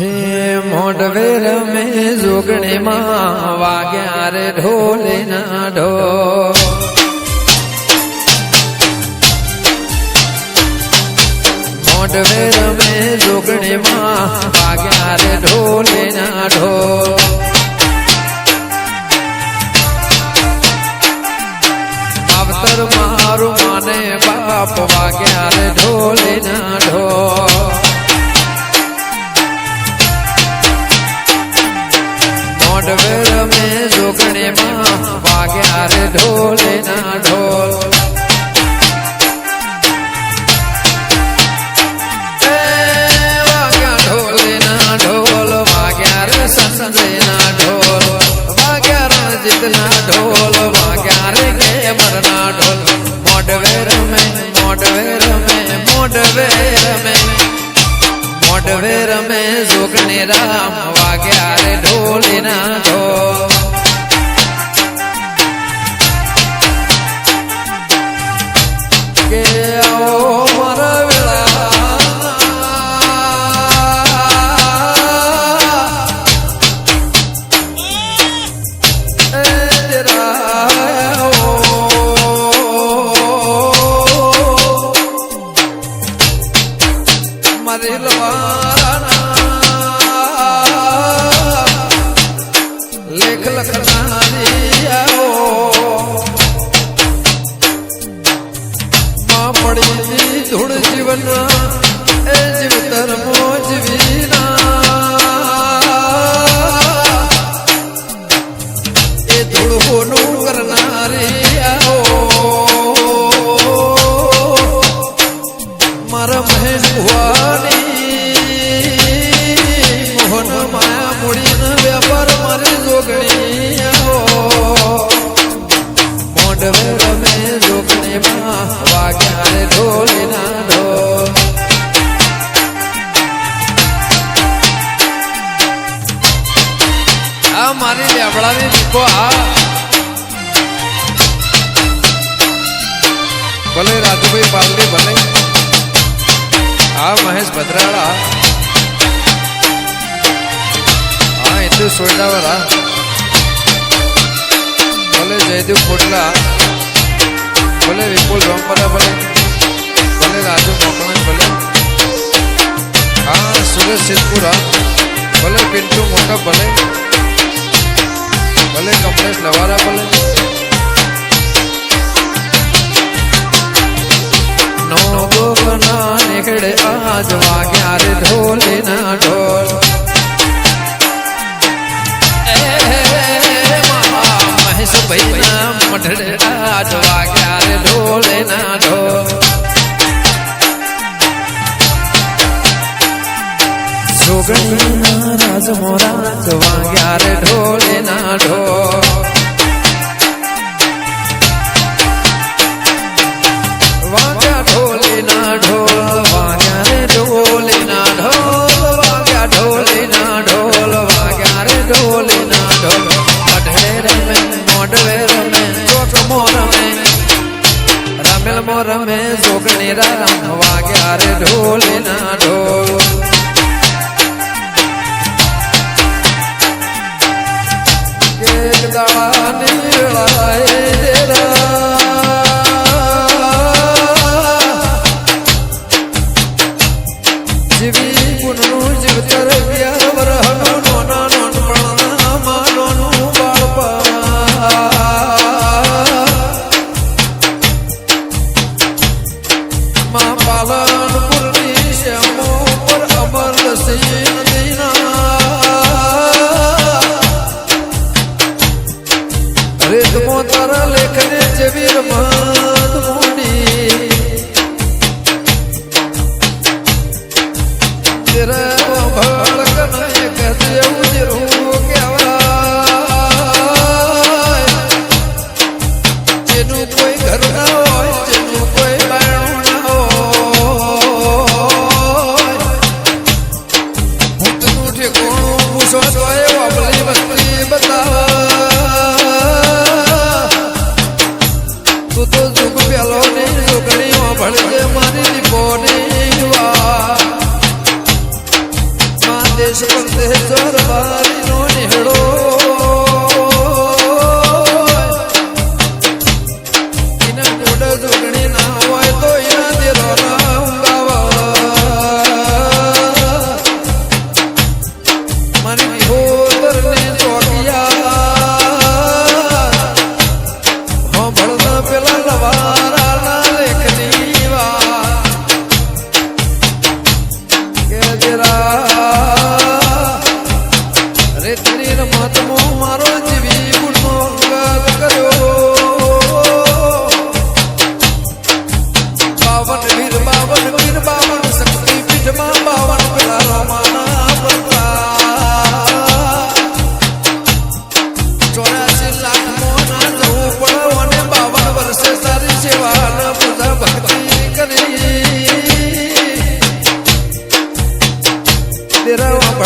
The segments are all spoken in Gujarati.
હે મોઢવે રમે જોગણીમાં વાગ્યા રે ઢોલે ના ઢોલ મોઢવે રમે જોગણીમાં વાગ્યા રે ઢોલે ના ઢોલ વાગ્યા રે ઢોલે ના ઢોલ એ વાગ્યા ઢોલે ના ઢોલ વાગ્યા રે સંજય ના ઢોલ વાગ્યા રણજીત ના ઢોલ વાગ્યા રે કેમર ના ઢોલ મોઢવે રમે મોઢવે રમે મોઢવે રમે મોઢવે રમે જોગણી રામ વાગ્યા રે ઢોલી ના ઢોલ લેખ લખનારી આવો માં પડી ધૂળ જીવન એ જીવ ધર્મો એ લેબડાની દીકો આ ભલે રાજુભાઈ પાલડી ભલે હા મહેશ ભદ્રાળા હા હિન્દુ સોયડાવાળા ભલે જયદેવ ખોટલા ભલે વિપુલ રોમપરા ભલે ભલે રાજુ મોકલન ભલે હા સુરેશ સિદ્ધપુરા ભલે પિન્ટુ મોટા ભલે ભલે કમલેશ નવારા ભલે. નો ગોપના નીકળે આજ વાગ્યા રે ઢોલે ના ઢોલ. એ મામા મહેશભાઈ ના મઢડે આજ વાગ્યા રે ઢોલે ના ઢોલ. જોગણીના રાજ મોરાજ વાગ્યા રે ઢોલે.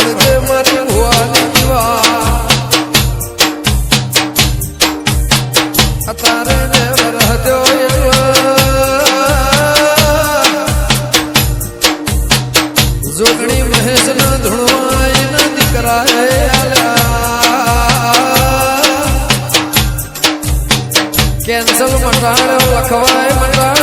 ભળજે મારી ભુવાની દીવા અતારે ને વરહદ્યો જોગણી મહેશ ના ધૂણવાય ના દીકરાએ કેન્સલ મટાડ્યો લખવાય મટાડ્યા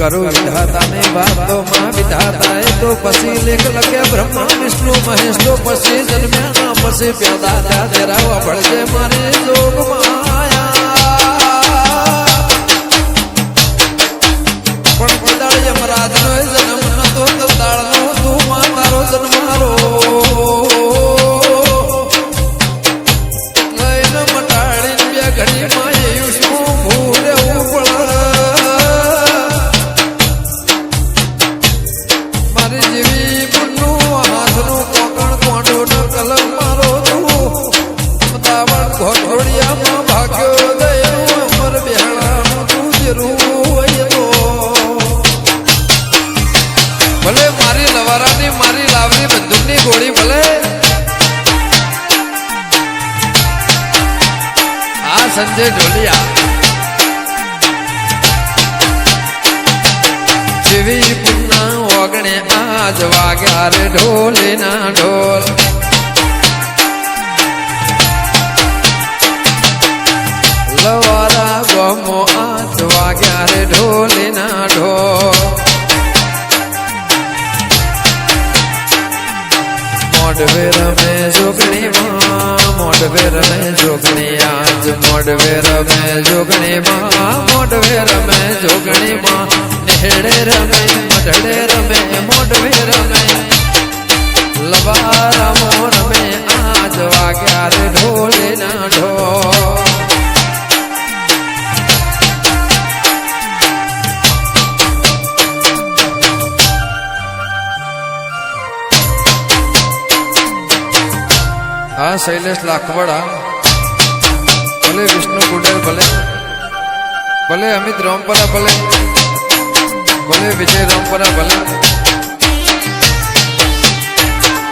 करो विधाता ने बात तो माँ विधाता है तो पसी लेख लगे ब्रह्मा, विष्णु, महेश तो पसी जन्म्या नाम से प्यादा तेरा वड़े मारे लोग સંજય ઢોલિયા જેવી પુન્ના ઓગણે આજ વાગ્યા રે ઢોલીના ઢોલ. મોઢવે રમે, જોગણીમાં મોઢવે રમે, જોગણીમાં નેહડે રમે, મઢડે રમે મોઢવે રમે. લવારામો રમે, આજ વાગ્યા રે ઢોલીના ઢો આ શૈલેષ લાખવડા. ભલે વિષ્ણુ કુંડેર ભલે ભલે અમિત રામપરા ભલે ભલે વિજય રામપરા ભલે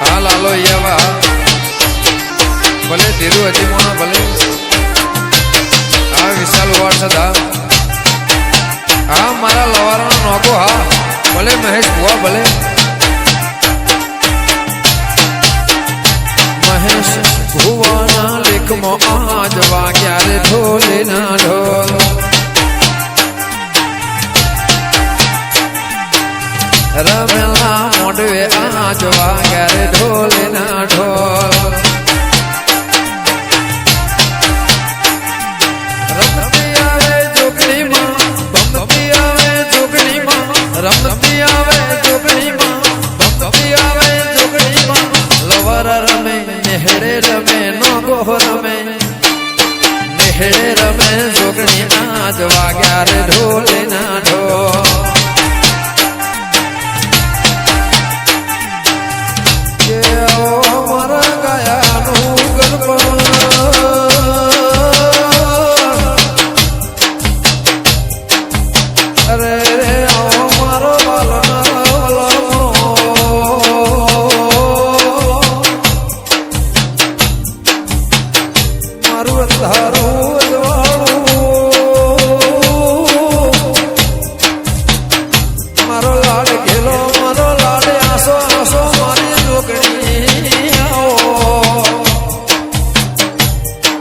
હા લાલો યાવા ભલે ધીરુ અજીમોણા ભલે હા વિશાલ વારસદ હા હા મારા લવારાનો નોકો હા ભલે મહેશ ભુવા ભલે મહેશ ભુવાના લેખમાં આજ વાગ્યા na lo